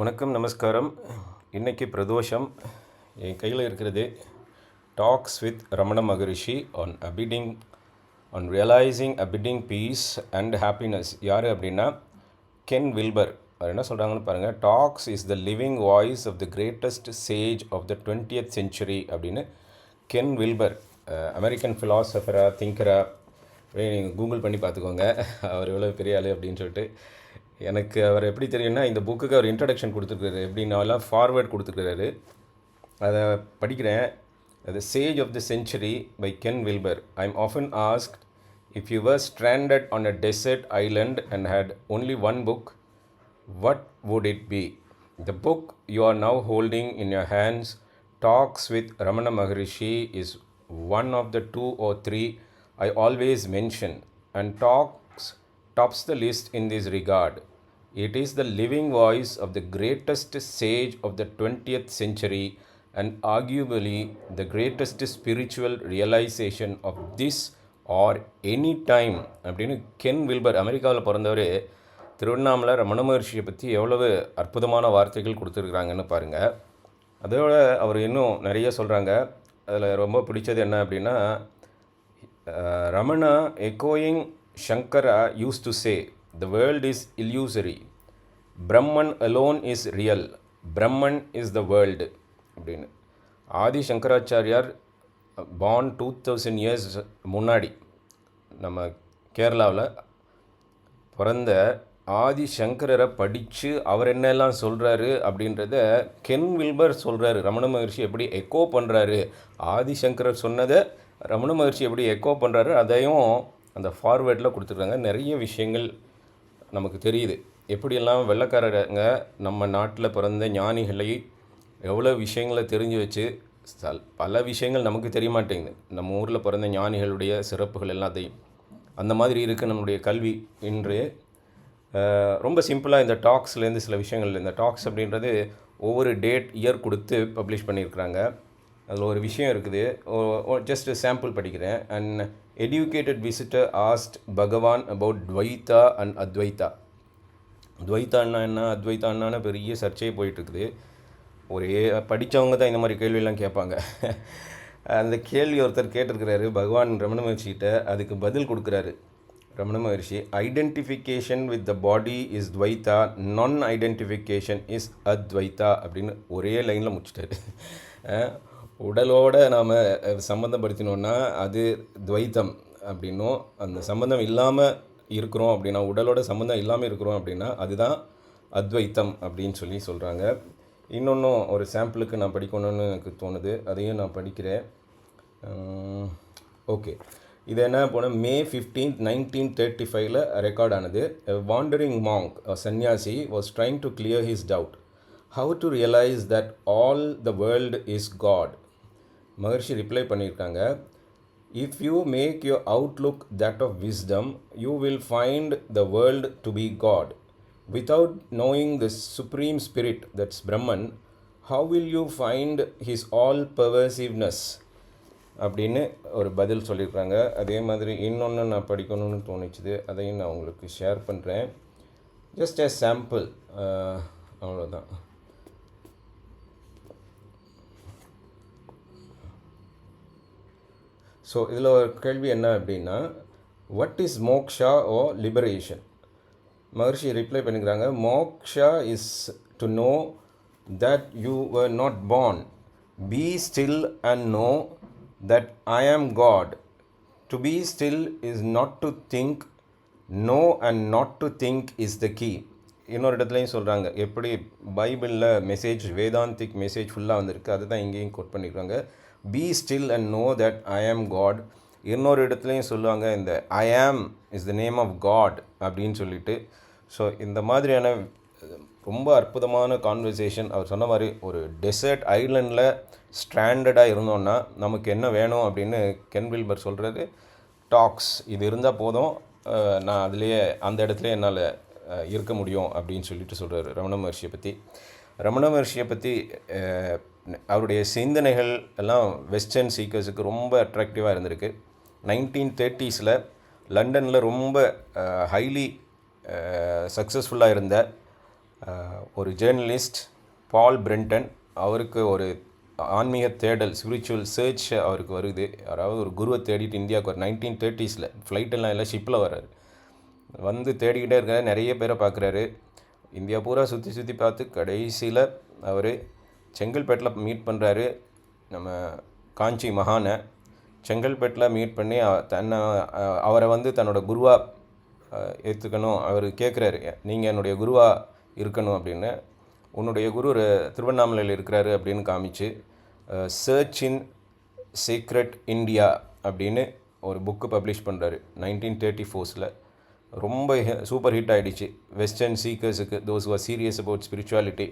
வணக்கம் நமஸ்காரம். இன்றைக்கி பிரதோஷம். என் கையில் இருக்கிறது talks with Ramana Maharshi on abiding on realising abiding peace and happiness யார் அப்படின்னா கென் வில்பர் அவர் என்ன சொல்கிறாங்கன்னு பாருங்கள் talks is the living voice of the greatest sage of the twentieth century அப்படின்னு கென் வில்பர் அமெரிக்கன் ஃபிலாசபராக திங்கரா அப்படியே நீங்கள் கூகுள் பண்ணி பார்த்துக்கோங்க. அவர் எவ்வளோ பெரிய ஆள் அப்படின்னு சொல்லிட்டு எனக்கு அவர் எப்படி தெரியும்னா இந்த புக்குக்கு அவர் இன்ட்ரடக்ஷன் கொடுத்துருக்காரு எப்படின்னாலாம் ஃபார்வேர்ட் கொடுத்துருக்காரு அதை படிக்கிறேன். The sage of the century by Ken Wilber I am often ask if you were stranded on a desert island and had only one book what would it be? The book you are now holding in your hands, Talks with Ramana Maharishi, is one of the two or three I always mention, and Talks tops the list in this regard. It is the living voice of the greatest sage of the twentieth century and arguably the greatest spiritual realisation of this or any time அப்படின்னு Ken Wilber அமெரிக்காவில் பிறந்தவர் திருவண்ணாமலை ரமண மகர்ஷியை பற்றி எவ்வளவு அற்புதமான வார்த்தைகள் கொடுத்துருக்குறாங்கன்னு பாருங்கள் அதோட அவர் இன்னும் நிறைய சொல்கிறாங்க அதில் ரொம்ப பிடிச்சது என்ன அப்படின்னா ரமணா எக்கோயிங் Shankara used to say the world is illusory. Brahman alone is real Brahman is the world அப்படின்னு. ஆதி சங்கராச்சாரியார் பான் டூ தௌசண்ட் இயர்ஸ் முன்னாடி நம்ம கேரளாவில் பிறந்த ஆதி சங்கரரை படித்து அவர் என்னெல்லாம் சொல்கிறாரு அப்படின்றத கென் வில்பர் சொல்கிறாரு ரமண மகர்ஷி எப்படி எக்கோ பண்ணுறாரு ஆதி சங்கரர் சொன்னதை ரமண மகர்ஷி எப்படி எக்கோ பண்ணுறாரு அதையும் அந்த ஃபார்வேர்டில் கொடுத்துருக்காங்க. நிறைய விஷயங்கள் நமக்கு தெரியுது. எப்படியெல்லாம் வெள்ளக்காரங்க நம்ம நாட்டில் பிறந்த ஞானிகளை எவ்வளோ விஷயங்களை தெரிஞ்சு வச்சு பல விஷயங்கள் நமக்கு தெரிய மாட்டேங்குது நம்ம ஊரில் பிறந்த ஞானிகளுடைய சிறப்புகள் எல்லாத்தையும். அந்த மாதிரி இருக்குது நம்மளுடைய கல்வி இன்று. ரொம்ப சிம்பிளாக இந்த டாக்ஸ்லேருந்து சில விஷயங்கள் இந்த டாக்ஸ் அப்படின்றது ஒவ்வொரு டேட் இயர் கொடுத்து பப்ளிஷ் பண்ணியிருக்கிறாங்க. அதில் ஒரு விஷயம் இருக்குது. ஜஸ்ட் சாம்பிள் படிக்கிறேன். And educated visitor asked Bhagavan about Dvaita and Advaita துவைத்தான்னா என்ன? அத்வைத்தான்னா பெரிய சர்ச்சையே போயிட்டுருக்குது. ஒரே படித்தவங்க தான் இந்த மாதிரி கேள்வியெல்லாம் கேட்பாங்க. அந்த கேள்வி ஒருத்தர் கேட்டிருக்கிறாரு பகவான் ரமண மகர்ஷிகிட்ட. அதுக்கு பதில் கொடுக்குறாரு Ramana Maharshi. Identification with the body is Dvaita non identification is Advaita அப்படின்னு ஒரே லைனில் முடிச்சிட்டாரு. உடலோட நாம் சம்மந்தப்படுத்தினோன்னா அது துவைத்தம் அப்படின்னும். அந்த சம்மந்தம் இல்லாமல் இருக்கிறோம் அப்படின்னா உடலோட சம்மந்தம் இல்லாமல் இருக்கிறோம் அப்படின்னா அதுதான் அத்வைத்தம் அப்படின்னு சொல்லி சொல்கிறாங்க இன்னொன்றும் ஒரு சாம்பிளுக்கு நான் படிக்கணும்னு எனக்கு தோணுது. அதையும் நான் படிக்கிறேன். ஓகே. இது என்ன போனால் மே ஃபிஃப்டீன்த் நைன்டீன் தேர்ட்டி ஃபைவ்ல ரெக்கார்ட் ஆனது wandering monk sannyasi was trying to clear his doubt how to realise that all the world is God Maharshi reply பண்ணியிருக்காங்க. If you make your outlook that of wisdom you will find the world to be God without knowing the supreme spirit that's Brahman how will you find his all pervasiveness அப்படின்னு ஒரு பதில் சொல்லியிருக்காங்க. அதே மாதிரி இன்னொன்று நான் படிக்கணும்னு தோணுச்சுது. அதையும் நான் உங்களுக்கு ஷேர் பண்ணுறேன் ஜஸ்ட் எ சாம்பிள் அவ்வளோதான் ஸோ இதில் ஒரு கேள்வி என்ன அப்படின்னா what is moksha or liberation Maharshi reply பண்ணிக்கிறாங்க moksha is to know that you were not born be still and know that I am God to be still is not to think know and not to think is the key இன்னொரு இடத்துலையும் சொல்கிறாங்க எப்படி பைபிளில் message Vedantic message ஃபுல்லாக வந்திருக்கு அதுதான் இங்கேயும் quote பண்ணிக்கிறாங்க. Be still and know that I am God இன்னொரு இடத்துலையும் சொல்லுவாங்க இந்த I am is the name of God அப்படின்னு சொல்லிட்டு. ஸோ இந்த மாதிரியான ரொம்ப அற்புதமான கான்வர்சேஷன் அவர் சொன்ன மாதிரி ஒரு டெசர்ட் ஐலண்டில் ஸ்ட்ராண்டடாக இருந்தோன்னா நமக்கு என்ன வேணும் அப்படின்னு கென் வில்பர் சொல்கிறது டாக்ஸ் இது இருந்தால் போதும். நான் அதுலேயே அந்த இடத்துல என்னால் இருக்க முடியும் அப்படின்னு சொல்லிட்டு சொல்கிறார் ரமண மகர்ஷியை பற்றி ரமண மகர்ஷியை பற்றி அவருடைய சிந்தனைகள் எல்லாம் வெஸ்டர்ன் சீக்கர்ஸுக்கு ரொம்ப அட்ராக்டிவாக இருந்திருக்கு. நைன்டீன் தேர்ட்டிஸில் லண்டனில் ரொம்ப ஹைலி சக்ஸஸ்ஃபுல்லாக இருந்த ஒரு ஜேர்னலிஸ்ட் பால் பிரெண்டன் அவருக்கு ஒரு ஆன்மீக தேடல் ஸ்பிரிச்சுவல் சர்ச் அவருக்கு வருது. யாராவது ஒரு குருவை தேடிட்டு இந்தியாவுக்கு ஒரு நைன்டீன் தேர்ட்டிஸில் ஃப்ளைட்டெல்லாம் இல்லை ஷிப்பில் வர்றாரு. வந்து தேடிக்கிட்டே இருக்கிற நிறைய பேரை பார்க்குறாரு. இந்தியா பூரா சுற்றி சுற்றி பார்த்து கடைசியில் அவர் செங்கல்பேட்டில் மீட் பண்ணுறாரு நம்ம காஞ்சி மகானை. செங்கல்பேட்டில் மீட் பண்ணி தன்னை அவரை வந்து தன்னோட குருவாக ஏற்றுக்கணும் அவர் கேட்குறாரு நீங்கள் என்னுடைய குருவாக இருக்கணும் அப்படின்னு. உன்னுடைய குரு திருவண்ணாமலையில் இருக்கிறாரு அப்படின்னு காமிச்சு சர்ச் இன் சீக்ரெட் இந்தியா அப்படின்னு ஒரு புக்கு பப்ளிஷ் பண்ணுறாரு நைன்டீன் தேர்ட்டி ஃபோர்ஸில் ரொம்ப சூப்பர் ஹிட் ஆகிடுச்சு western சீக்கர்ஸுக்கு those are serious about spirituality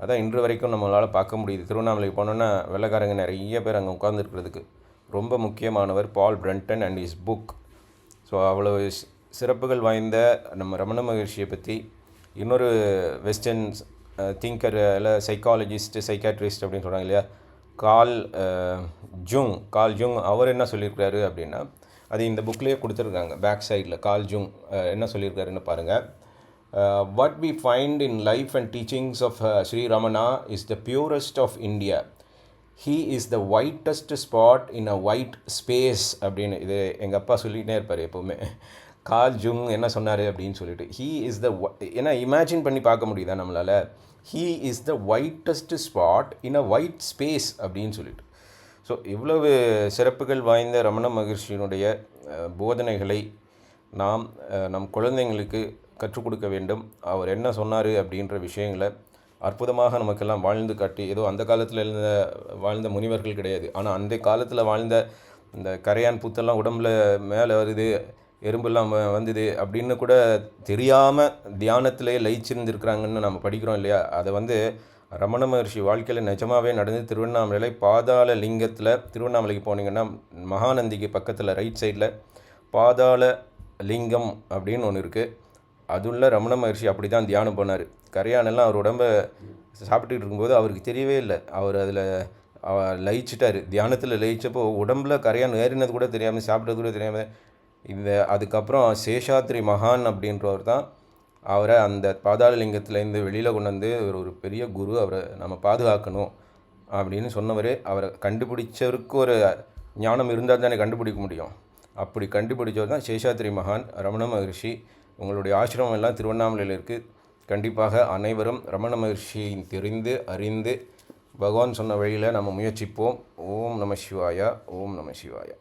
அதான் இன்று வரைக்கும் நம்மளால் பார்க்க முடியுது. திருவண்ணாமலை போனோன்னா வெள்ளக்காரங்க நிறைய பேர் அங்கே உட்காந்துருக்கிறதுக்கு ரொம்ப முக்கியமானவர் Paul Brunton and is book so அவ்வளோ சிறப்புகள் வாய்ந்த நம்ம ரமண மகிழ்ச்சியை பற்றி இன்னொரு வெஸ்டர்ன் திங்கர் இல்லை சைக்காலஜிஸ்ட் சைக்காட்ரிஸ்ட் அப்படின்னு சொல்கிறாங்க இல்லையா? கால் ஜூங் ஜுங் கால் ஜுங் அவர் என்ன சொல்லியிருக்காரு அப்படின்னா அது இந்த புக்லேயே கொடுத்துருக்காங்க. பேக் சைடில் கால் ஜுங் என்ன சொல்லியிருக்காருன்னு பாருங்கள் what we find in life and teachings of Shri Ramana is the purest of India he is the whitest spot in a white space அப்படின்னு இது எங்கள் அப்பா சொல்லிகிட்டே இருப்பார் எப்போவுமே. கால் ஜுங் என்ன சொன்னார் அப்படின்னு சொல்லிட்டு. ஹீ இஸ் த ஏன்னா இமேஜின் பண்ணி பார்க்க முடியுதா நம்மளால்? He is the whitest spot in a white space அப்படின்னு சொல்லிட்டு. ஸோ இவ்வளவு சிறப்புகள் வாய்ந்த ரமண மகிழ்ச்சியினுடைய போதனைகளை நாம் நம் குழந்தைங்களுக்கு கற்றுக் கொடுக்க வேண்டும். அவர் என்ன சொன்னார் அப்படின்ற விஷயங்களை அற்புதமாக நமக்கெல்லாம் வாழ்ந்து காட்டி ஏதோ அந்த காலத்தில் இருந்த வாழ்ந்த முனிவர்கள் கிடையாது. ஆனால் அந்த காலத்தில் வாழ்ந்த இந்த கரையான் புத்தெல்லாம் உடம்புல மேலே வருது எறும்பெல்லாம் வந்தது அப்படின்னு கூட தெரியாமல் தியானத்திலே லயிச்சிருந்துருக்குறாங்கன்னு நம்ம படிக்கிறோம் இல்லையா? அதை வந்து ரமண மகர்ஷி வாழ்க்கையில் நிஜமாவே நடந்து திருவண்ணாமலையில் பாதாள லிங்கத்தில் திருவண்ணாமலைக்கு போனீங்கன்னா மகாநந்திக்கு பக்கத்தில் ரைட் சைடில் பாதாள லிங்கம் அப்படின்னு ஒன்று இருக்குது அதுள்ள ரமண மகர்ஷி அப்படி தான் தியானம் பண்ணார். கரையானெல்லாம் அவர் உடம்ப சாப்பிட்டுட்டு இருக்கும்போது அவருக்கு தெரியவே இல்லை. அவர் அதில் லயிச்சிட்டார். தியானத்தில் லயிச்சப்போ உடம்புல கரையான் ஏறினது கூட தெரியாமல் சாப்பிட்டது கூட தெரியாமல் இந்த அதுக்கப்புறம் சேஷாத்ரி மகான் அப்படின்றவர் தான் அவரை அந்த பாதாளலிங்கத்துலேருந்து வெளியில் கொண்டு வந்து ஒரு ஒரு பெரிய குரு அவரை நம்ம பாதுகாக்கணும் அப்படின்னு சொன்னவர். அவரை கண்டுபிடிச்சவருக்கு ஒரு ஞானம் இருந்தால் தானே கண்டுபிடிக்க முடியும். அப்படி கண்டுபிடிச்சவர் தான் சேஷாத்ரி மகான் ரமண மகர்ஷி. உங்களுடைய ஆசிரமம் எல்லாம் திருவண்ணாமலையில் இருக்குது கண்டிப்பாக அனைவரும் ரமண மகர்ஷியை தெரிந்து அறிந்து பகவான் சொன்ன வழியில் நம்ம முயற்சிப்போம். ஓம் நம சிவாயா ஓம் நம சிவாயா.